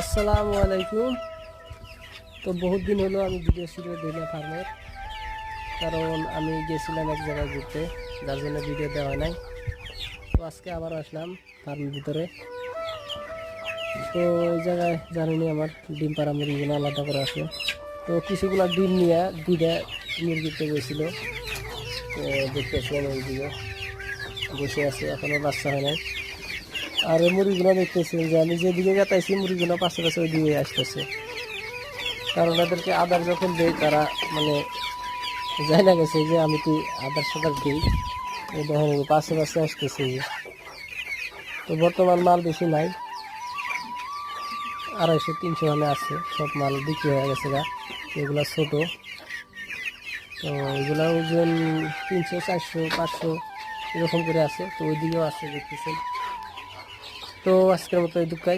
আসসালামু আলাইকুম। তো বহুত দিন হলো আমি ভিডিও শুরু না ফার্মের। কারণ আমি গেছিলাম এক জায়গায় ঘুরতে, যার জন্য ভিডিও দেওয়া নাই। তো আজকে আবার আসলাম ফার্মের ভিতরে। তো ওই জায়গায় জানিনি আমার, ডিম পাড়া মুরগিগুলো আলাদা করে আছে। তো কিছুগুলো ডিম নিয়ে দুইটা মুরগিতে গেছিল। তো দেখতেছিলাম ওইদিকে বসে আছে, এখনও বাচ্চা হয় নাই। আর মুরগিগুলো দেখতেছি যে আমি যেদিকে গাতাইছি মুরগিগুলো পাশে পাশে ওই দিকে আসতেছে। কারণ ওদেরকে আদার যখন দেই, তারা মানে যাই না গেছে যে আমি কি আদার সাদার দিই। দেখেন পাশে পাশে আসতেছে। তো বর্তমান মাল বেশি নাই। আড়াইশো, তিনশো মানে আছে। সব মাল বিক্রি হয়ে গেছে গা। এগুলা ছোটো। তো এগুলা ওজন তিনশো, চারশো, পাঁচশো, এরকম করে আছে। তো ওইদিকেও আছে দেখতেছেন তো আজকের মতো এই দুঃখাই